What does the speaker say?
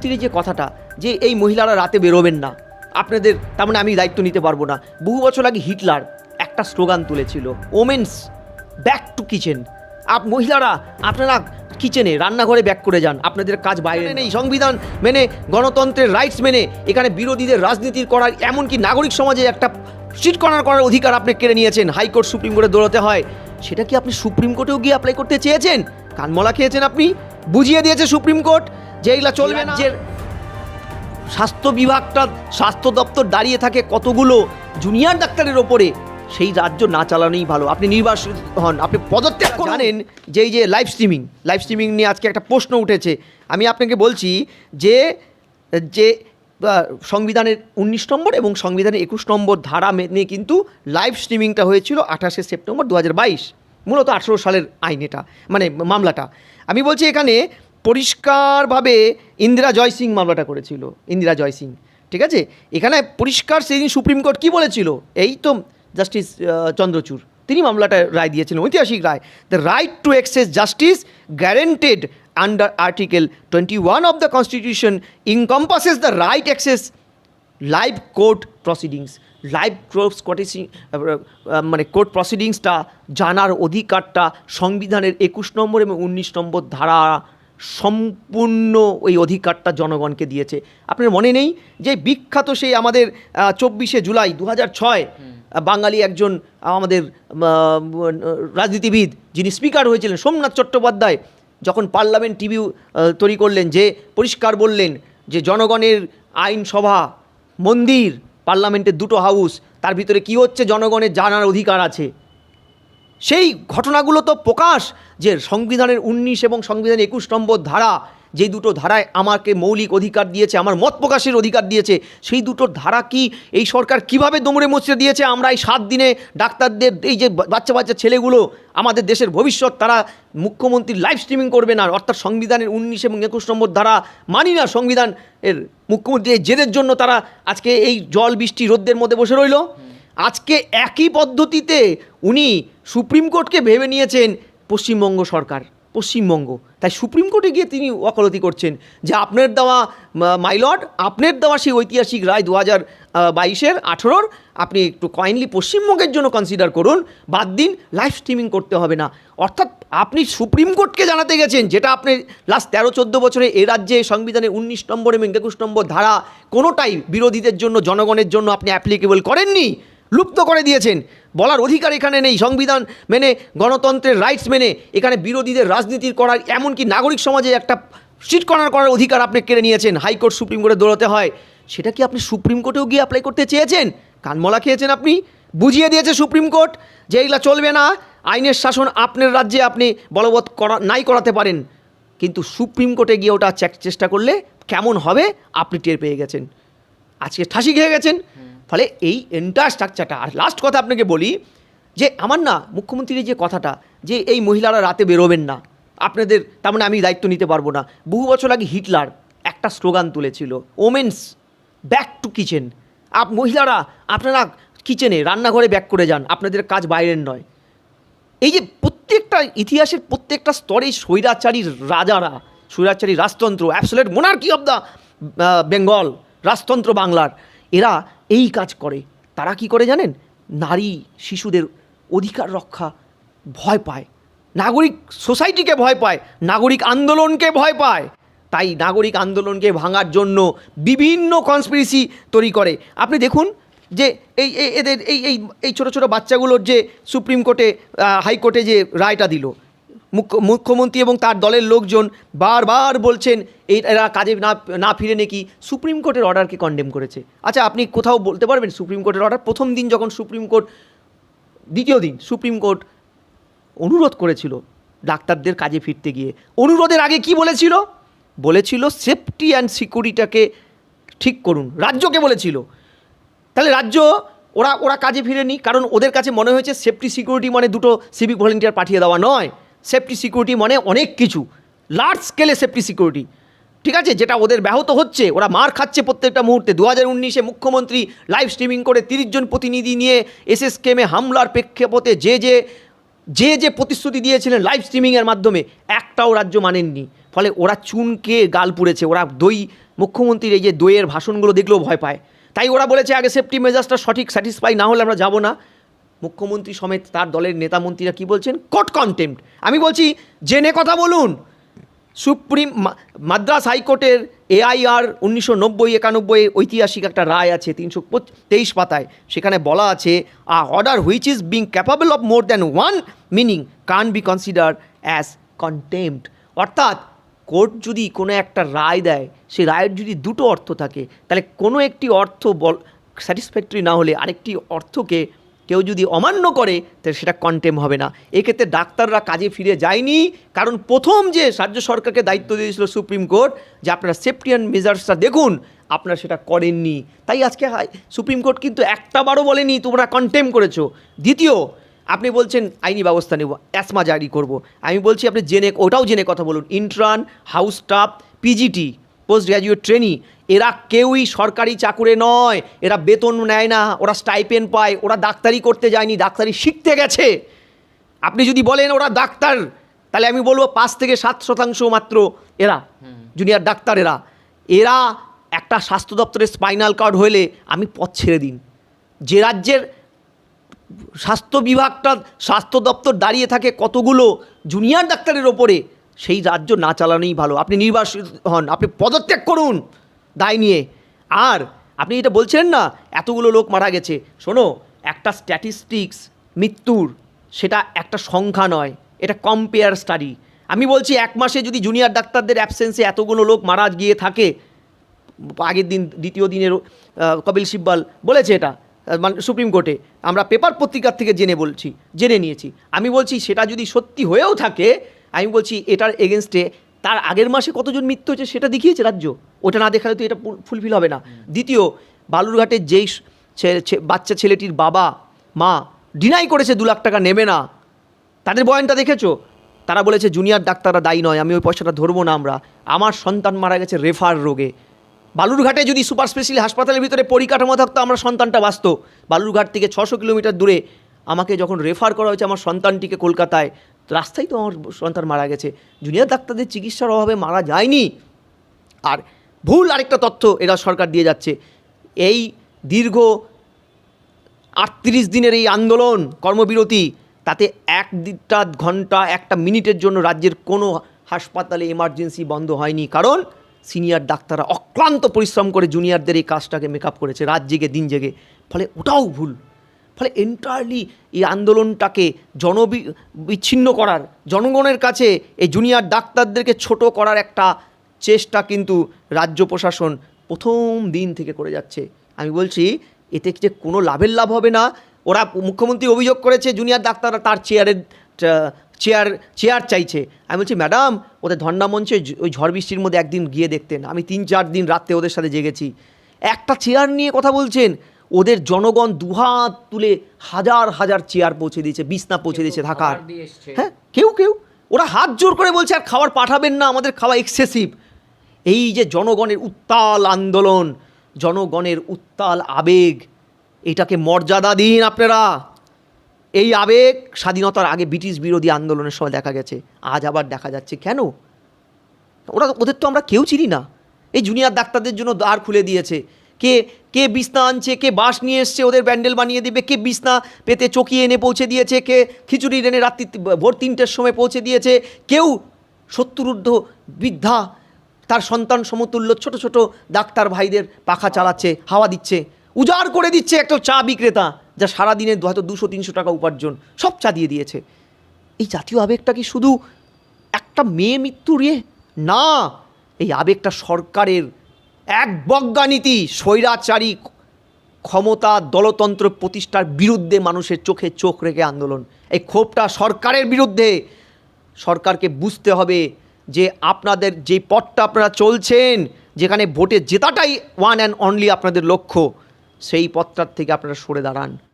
মুখ্যমন্ত্রীর যে কথাটা, যে এই মহিলারা রাতে বেরোবেন না, আপনাদের তার মানে আমি দায়িত্ব নিতে পারব না। বহু বছর আগে হিটলার একটা স্লোগান তুলেছিল ওমেন্স ব্যাক টু কিচেন আপ মহিলারা, আপনারা কিচেনে, রান্নাঘরে ব্যাক করে যান, আপনাদের কাজ বাইরে নেই। সংবিধান মেনে, গণতন্ত্রের রাইটস মেনে, এখানে বিরোধীদের রাজনীতির করার, এমনকি নাগরিক সমাজে একটা সিট করার করার অধিকার আপনি কেড়ে নিয়েছেন হাইকোর্ট সুপ্রিম কোর্টে দৌড়াতে হয়। সেটা কি আপনি সুপ্রিম কোর্টেও গিয়ে অ্যাপ্লাই করতে চেয়েছেন? কানমলা খেয়েছেন আপনি? বুঝিয়ে দিয়েছে সুপ্রিম কোর্ট যে এইগুলা চলবে না। স্বাস্থ্য বিভাগটা স্বাস্থ্য দপ্তর দাঁড়িয়ে থাকে কতগুলো জুনিয়র ডাক্তারের ওপরে সেই রাজ্য না চালানোই ভালো। আপনি নির্বাসিত হন। আপনি পদত্যাগ করুন। জানেন যে এই যে লাইভ স্ট্রিমিং লাইভ স্ট্রিমিং নিয়ে আজকে একটা প্রশ্ন উঠেছে। আমি আপনাকে বলছি যে যে সংবিধানের উনিশ নম্বর এবং সংবিধানের একুশ নম্বর ধারা মেনে কিন্তু লাইভ স্ট্রিমিংটা হয়েছিল আঠাশে সেপ্টেম্বর দু হাজার বাইশ। মূলত আঠেরো সালের আইন এটা মানে মামলাটা। আমি বলছি এখানে পরিষ্কারভাবে ইন্দিরা জয় সিং মামলাটা করেছিল, ইন্দিরা জয় সিং, ঠিক আছে? এখানে পরিষ্কার সেদিন সুপ্রিম কোর্ট কী বলেছিল? এই তো জাস্টিস চন্দ্রচূড়, তিনি মামলাটা রায় দিয়েছিলেন, ঐতিহাসিক রায় the right to access justice guaranteed under article twenty one of the constitution encompasses the right access live court proceedings live court স্কটিসিং মানে কোর্ট প্রসিডিংসটা জানার অধিকারটা সংবিধানের একুশ নম্বর এবং উনিশ নম্বর ধারা সম্পূর্ণ ওই অধিকারটা জনগণকে দিয়েছে। আপনার মনে নেই যে বিখ্যাত সেই আমাদের চব্বিশে জুলাই দু হাজার ছয় বাঙালি একজন আমাদের রাজনীতিবিদ যিনি স্পিকার হয়েছিলেন সোমনাথ চট্টোপাধ্যায় যখন পার্লামেন্ট টিভি তৈরি করলেন যে পরিষ্কার বললেন যে জনগণের আইনসভা মন্দির পার্লামেন্টের দুটো হাউস তার ভিতরে কি হচ্ছে জনগণের জানার অধিকার আছে। সেই ঘটনাগুলো তো প্রকাশ যে সংবিধানের উনিশ এবং সংবিধানের একুশ নম্বর ধারা, যে দুটো ধারায় আমাকে মৌলিক অধিকার দিয়েছে, আমার মত প্রকাশের অধিকার দিয়েছে, সেই দুটো ধারা কি এই সরকার কীভাবে দমড়ে মুচড়ে দিয়েছে? আমরা এই সাত দিনে ডাক্তারদের, এই যে বাচ্চা বাচ্চা ছেলেগুলো, আমাদের দেশের ভবিষ্যৎ, তারা মুখ্যমন্ত্রীর লাইভ স্ট্রিমিং করবে না, অর্থাৎ সংবিধানের উনিশ এবং একুশ নম্বর ধারা মানি না সংবিধান এর মুখ্যমন্ত্রী এই জেদের জন্য তারা আজকে এই জল, বৃষ্টি, রোদ্দের মধ্যে বসে রইল। আজকে একই পদ্ধতিতে উনি সুপ্রিম কোর্টকে ভেবে নিয়েছেন পশ্চিমবঙ্গ সরকার, পশ্চিমবঙ্গ। তাই সুপ্রিম কোর্টে গিয়ে তিনি ওকালতি করছেন যে আপনার দেওয়া মাইলট আপনার দেওয়া সেই ঐতিহাসিক রায় দু হাজার বাইশের, আঠেরোর, আপনি একটু কয়েনলি পশ্চিমবঙ্গের জন্য কনসিডার করুন, বাদ দিন লাইভ স্ট্রিমিং করতে হবে না। অর্থাৎ আপনি সুপ্রিম কোর্টকে জানাতে গেছেন, যেটা আপনি লাস্ট তেরো, চোদ্দ বছরে এ রাজ্যে সংবিধানের উনিশ নম্বর এবং একুশ নম্বর ধারা কোনোটাই বিরোধীদের জন্য, জনগণের জন্য আপনি অ্যাপ্লিকেবল করেননি। লুপ্ত করে দিয়েছেন। বলার অধিকার এখানে নেই। সংবিধান মেনে, গণতন্ত্রের রাইটস মেনে এখানে বিরোধীদের রাজনীতির করার এমনকি নাগরিক সমাজে একটা সিট করার অধিকার আপনি কেড়ে নিয়েছেন। হাইকোর্ট সুপ্রিম কোর্টে দৌড়াতে হয়। সেটা কি আপনি সুপ্রিম কোর্টেও গিয়ে অ্যাপ্লাই করতে চেয়েছেন? কানমলা খেয়েছেন আপনি? বুঝিয়ে দিয়েছে সুপ্রিম কোর্ট যে এইগুলা চলবে না। আইনের শাসন আপনার রাজ্যে আপনি বলবৎ করা, নাই করাতে পারেন। কিন্তু সুপ্রিম কোর্টে গিয়ে ওটা চেষ্টা করলে কেমন হবে, আপনি টের পেয়ে গেছেন। আজকে ঠাসি খেয়ে গেছেন। ফলে এই এন্টার স্ট্রাকচারটা আর লাস্ট কথা আপনাকে বলি যে, আমার না মুখ্যমন্ত্রীর যে কথাটা যে, এই মহিলারা রাতে বেরোবেন না, আপনাদের তার মানে আমি দায়িত্ব নিতে পারব না। বহু বছর আগে হিটলার একটা স্লোগান তুলেছিল ওমেন্স ব্যাক টু কিচেন আপ, মহিলারা, আপনারা কিচেনে রান্নাঘরে ব্যাক করে যান, আপনাদের কাজ বাইরের নয়। এই যে প্রত্যেকটা ইতিহাসের প্রত্যেকটা স্তরে স্বৈরাচারী রাজারা, স্বৈরাচারী রাজতন্ত্র absolute monarchy of the Bengal রাজতন্ত্র বাংলার, এরা এই কাজ করে। তারা কি করে জানেন? নারী শিশুদের অধিকার রক্ষা ভয় পায়। নাগরিক সোসাইটিকে ভয় পায়, নাগরিক আন্দোলনকে ভয় পায়। তাই নাগরিক আন্দোলনকে ভাঙার জন্য বিভিন্ন কনস্পিরেসি তৈরি করে। আপনি দেখুন যে এই এদের এই এই ছোটো ছোটো বাচ্চাগুলোর যে সুপ্রিম কোর্টে হাইকোর্টে যে রায়টা দিল মুখ্যমন্ত্রী এবং তার দলের লোকজন বারবার বলছেন, এই, এরা কাজে না না ফিরে নাকি? সুপ্রিম কোর্টের অর্ডারকে কন্ডেম করেছে? আচ্ছা আপনি কোথাও বলতে পারবেন সুপ্রিম কোর্টের অর্ডার? প্রথম দিন যখন সুপ্রিম কোর্ট, দ্বিতীয় দিন সুপ্রিম কোর্ট অনুরোধ করেছিল ডাক্তারদের কাজে ফিরতে গিয়ে। অনুরোধের আগে কি বলেছিল? বলেছিল সেফটি অ্যান্ড সিকিউরিটাকে ঠিক করুন। রাজ্যকে বলেছিল। তাহলে রাজ্য, ওরা ওরা কাজে ফিরেনি, কারণ ওদের কাছে মনে হয়েছে সেফটি, সিকিউরিটি মানে দুটো সিভিক ভলেন্টিয়ার পাঠিয়ে দেওয়া নয়। সেফটি সিকিউরিটি মানে অনেক কিছু। লার্জ স্কেলে সেফটি সিকিউরিটি ঠিক আছে? যেটা ওদের ব্যাহত হচ্ছে, ওরা মার খাচ্ছে প্রত্যেকটা মুহূর্তে। দু হাজার উনিশে মুখ্যমন্ত্রী লাইভ স্ট্রিমিং করে তিরিশ জন প্রতিনিধি নিয়ে এসএস কেমে হামলার প্রেক্ষাপটে যে যে যে যে প্রতিশ্রুতি দিয়েছিলেন লাইভ স্ট্রিমিংয়ের মাধ্যমে, একটাও রাজ্য মানেননি। ফলে ওরা চুনকে গাল পুড়েছে। ওরা দই, মুখ্যমন্ত্রীর এই যে দইয়ের ভাষণগুলো দেখলেও ভয় পায়। তাই ওরা বলেছে, আগে সেফটি মেজার্সটা সঠিক স্যাটিসফাই না হলে আমরা যাব না। মুখ্যমন্ত্রী সমেত তার দলের নেতা মন্ত্রীরা কী বলছেন? কট কন্টেম্প আমি বলছি, জেনে কথা বলুন। সুপ্রিম মাদ্রাস হাইকোর্টের এআইআর উনিশশো নব্বই, একানব্বই ঐতিহাসিক একটা রায় আছে, তিনশো তেইশ পাতায়। সেখানে বলা আছে a order which is being capable of more than one meaning can be consider as contempt অর্থাৎ, কোর্ট যদি কোনো একটা রায় দেয় সেই রায়ের যদি দুটো অর্থ থাকে, তাহলে কোনো একটি অর্থ বল স্যাটিসফ্যাক্টরি না হলে আরেকটি অর্থকে কেউ যদি অমান্য করে, তাহলে সেটা কন্টেম হবে না। এক্ষেত্রে ডাক্তাররা কাজে ফিরে যায়নি, কারণ প্রথম যে রাজ্য সরকারকে দায়িত্ব দিয়েছিল সুপ্রিম কোর্ট, যে আপনারা সেফটি অ্যান্ড মেজার্সটা দেখুন, আপনারা সেটা করেননি। তাই আজকে সুপ্রিম কোর্ট কিন্তু একটা বারও বলেনি, তোমরা কন্টেম করেছ। দ্বিতীয়, আপনি বলছেন, আইনি ব্যবস্থা নেব অ্যাসমা জারি করব। আমি বলছি, আপনি জেনে, ওটাও জেনে কথা বলুন। Intern house staff PGT post graduate trainee এরা কেউই সরকারি চাকুরে নয়। এরা বেতন নেয় না, ওরা স্টাইপেন পায়, ওরা ডাক্তারি করতে যায়নি, ডাক্তারি শিখতে গেছে। আপনি যদি বলেন ওরা ডাক্তার, তাহলে আমি বলব পাঁচ থেকে সাত শতাংশ মাত্র এরা জুনিয়র ডাক্তার এরা। এরা একটা স্বাস্থ্য দপ্তরের স্পাইনাল কার্ড হলে আমি পথ ছেড়ে দিন। যে রাজ্যের স্বাস্থ্য বিভাগটা স্বাস্থ্য দপ্তর দাঁড়িয়ে থাকে কতগুলো জুনিয়র ডাক্তারের ওপরে সেই রাজ্য না চালানোই ভালো। আপনি নির্বাসিত হন, আপনি পদত্যাগ করুন দায় নিয়ে। আর আপনি এটা বলছেন না, এতগুলো লোক মারা গেছে। শোনো, একটা স্ট্যাটিস্টিক্স মৃত্যুর, সেটা একটা সংখ্যা নয়, এটা কম্পেয়ার স্টাডি আমি বলছি, এক মাসে যদি জুনিয়র ডাক্তারদের অ্যাবসেন্সে এতগুলো লোক মারা গিয়ে থাকে, আগের দিন, দ্বিতীয় দিনের কপিল সিব্বাল বলেছে এটা মানে সুপ্রিম কোর্টে। আমরা পেপার পত্রিকার থেকে জেনে বলছি, জেনে নিয়েছি। আমি বলছি, সেটা যদি সত্যি হয়েও থাকে আমি বলছি, এটার এগেনস্টে তার আগের মাসে কতজন মৃত্যু হয়েছে সেটা দেখিয়েছে রাজ্য। ওটা না দেখালে তো এটা ফুলফিল হবে না। দ্বিতীয় বালুরঘাটের যেই বাচ্চা ছেলেটির বাবা, মা ডিনাই করেছে দু লাখ টাকা, নেবে না। তাদের বয়ানটা দেখেছ? তারা বলেছে জুনিয়র ডাক্তাররা দায়ী নয়, আমি ওই পয়সাটা ধরবো না আমরা। আমার সন্তান মারা গেছে রেফার রোগে। বালুরঘাটে যদি সুপার স্পেশালি হাসপাতালের ভিতরে পরিকাঠামো থাকতো, আমরা সন্তানটা বাঁচত। বালুরঘাট থেকে ছশো কিলোমিটার দূরে আমাকে যখন রেফার করা হয়েছে, আমার সন্তানটিকে কলকাতায় রাস্তায় তো আমার সন্তান মারা গেছে। জুনিয়র ডাক্তারদের চিকিৎসার অভাবে মারা যায়নি। আর ভুল আরেকটা তথ্য এরা সরকার দিয়ে যাচ্ছে। এই দীর্ঘ আটত্রিশ দিনের এই আন্দোলন, কর্মবিরতি, তাতে এক দিনটা ঘণ্টা, একটা মিনিটের জন্য রাজ্যের কোনো হাসপাতালে এমার্জেন্সি বন্ধ হয়নি। কারণ সিনিয়র ডাক্তাররা অক্লান্ত পরিশ্রম করে জুনিয়রদের এই কাজটাকে মেকআপ করেছে। রাত জেগে, দিন জেগে। ফলে ওটাও ভুল। ফলে এন্টায়ারলি এই আন্দোলনটাকে জনবি, বিচ্ছিন্ন করার, জনগণের কাছে এই জুনিয়র ডাক্তারদেরকে ছোট করার একটা চেষ্টা কিন্তু রাজ্য প্রশাসন প্রথম দিন থেকে করে যাচ্ছে। আমি বলছি, এতে যে কোনো লাভের লাভ হবে না? ওরা মুখ্যমন্ত্রী অভিযোগ করেছে জুনিয়র ডাক্তাররা তার চেয়ারের চেয়ার চেয়ার চাইছে। আমি বলছি ম্যাডাম ওদের ধর্ণা মঞ্চে ওই ঝড় বৃষ্টির মধ্যে একদিন গিয়ে দেখতেন। আমি তিন চার দিন রাত্রে ওদের সাথে জেগেছি। একটা চেয়ার নিয়ে কথা বলছেন। ওদের জনগণ দুহাত তুলে হাজার হাজার চেয়ার পৌঁছে দিয়েছে বিছনা পৌঁছে দিয়েছে ঢাকার। হ্যাঁ কেউ কেউ। ওরা হাত জোর করে বলছে আর খাবার পাঠাবেন না আমাদের খাওয়া এক্সেসিভ এই যে জনগণের উত্তাল আন্দোলন জনগণের উত্তাল আবেগ এটাকে মর্যাদা দিন আপনারা। এই আবেগ স্বাধীনতার আগে ব্রিটিশ বিরোধী আন্দোলনের সময় দেখা গেছে আজ আবার দেখা যাচ্ছে। কেন? ওরা ওদের তো আমরা কেউ চিনি না। এই জুনিয়র ডাক্তারদের জন্য দ্বার খুলে দিয়েছে। কে? কে বিছনা আনছে, কে বাঁশ নিয়ে এসছে, ওদের ব্যান্ডেল বানিয়ে দিবে, কে বিছনা পেতে চকিয়ে এনে পৌঁছে দিয়েছে, কে খিচুড়ি এনে রাত্রি ভোর তিনটের সময় পৌঁছে দিয়েছে, কেউ সত্তরূর্ধ বৃদ্ধা, তার সন্তান সমতুল্য, ছোট ছোট ডাক্তার ভাইদের পাখা চালাচ্ছে, হাওয়া দিচ্ছে, উজাড় করে দিচ্ছে একটা চা বিক্রেতা, যা সারাদিনে হয়তো দুশো, তিনশো টাকা উপার্জন, সব চা দিয়ে দিয়েছে। এই জাতীয় আবেগটা কি শুধু একটা মেয়ে মৃত্যুর ইয়ে? না, এই আবেগটা সরকারের এক বজ্ঞানীতি স্বৈরাচারী ক্ষমতা দলতন্ত্র প্রতিষ্ঠার বিরুদ্ধে মানুষের চোখে চোখ রেখে আন্দোলন। এই ক্ষোভটা সরকারের বিরুদ্ধে সরকারকে বুঝতে হবে যে আপনাদের যে পথটা আপনারা চলছেন, যেখানে ভোটে জেতাটাই ওয়ান অ্যান্ড অনলি আপনাদের লক্ষ্য, সেই পথটার থেকে আপনারা সরে দাঁড়ান।